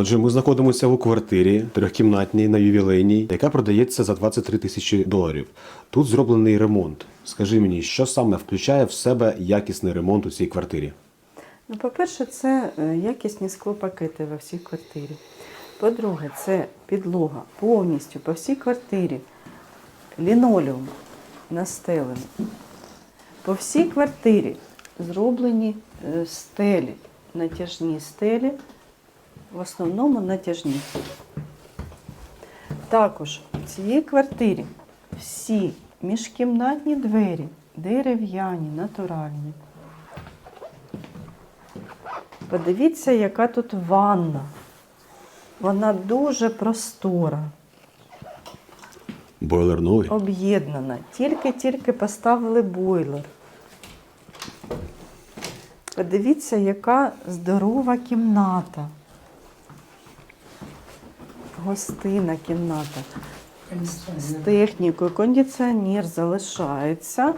Отже, ми знаходимося у квартирі трьохкімнатній на ювілейній, яка продається за 23 тисячі доларів. Тут зроблений ремонт. Скажи мені, що саме включає в себе якісний ремонт у цій квартирі? Ну, по-перше, це е, якісні склопакети во всій квартирі. По-друге, це підлога повністю по всій квартирі. Лінолеум настелений. По всій квартирі зроблені е, стелі, натяжні стелі, в основному натяжні. Також в цій квартирі всі міжкімнатні двері, дерев'яні, натуральні. Подивіться, яка тут ванна. Вона дуже простора, Бойлер новий. об'єднана. Тільки-тільки поставили бойлер. Подивіться, яка здорова кімната. Гостина кімната. З технікою. Кондиціонер залишається.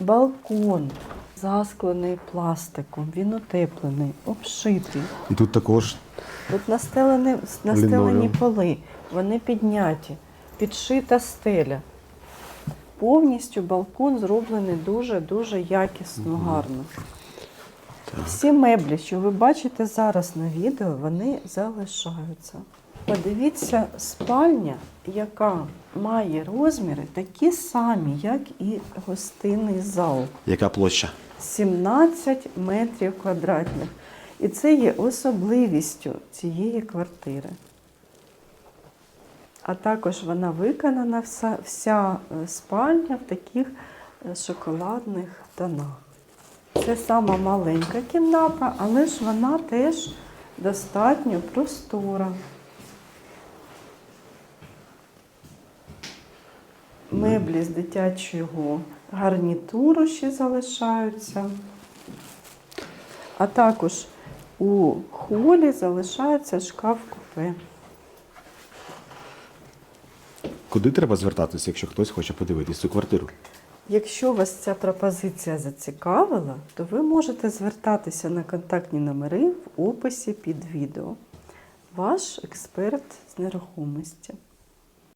Балкон засклений пластиком, він утеплений, обшитий. І тут також Тут настелені, настелені поли, вони підняті, підшита стеля. Повністю балкон зроблений дуже-дуже якісно, гарно. Всі меблі, що ви бачите зараз на відео, вони залишаються. Подивіться, спальня, яка має розміри такі самі, як і гостинний зал. яка площа? 17 метрів квадратних. І це є особливістю цієї квартири. А також вона виконана вся, вся е, спальня в таких е, шоколадних тонах. Це сама маленька кімната, але ж вона теж достатньо простора. Меблі з дитячого гарнітуру ще залишаються. А також у холі залишається шкаф купе. Куди треба звертатися, якщо хтось хоче подивитись цю квартиру? Якщо вас ця пропозиція зацікавила, то ви можете звертатися на контактні номери в описі під відео. Ваш експерт з нерухомості.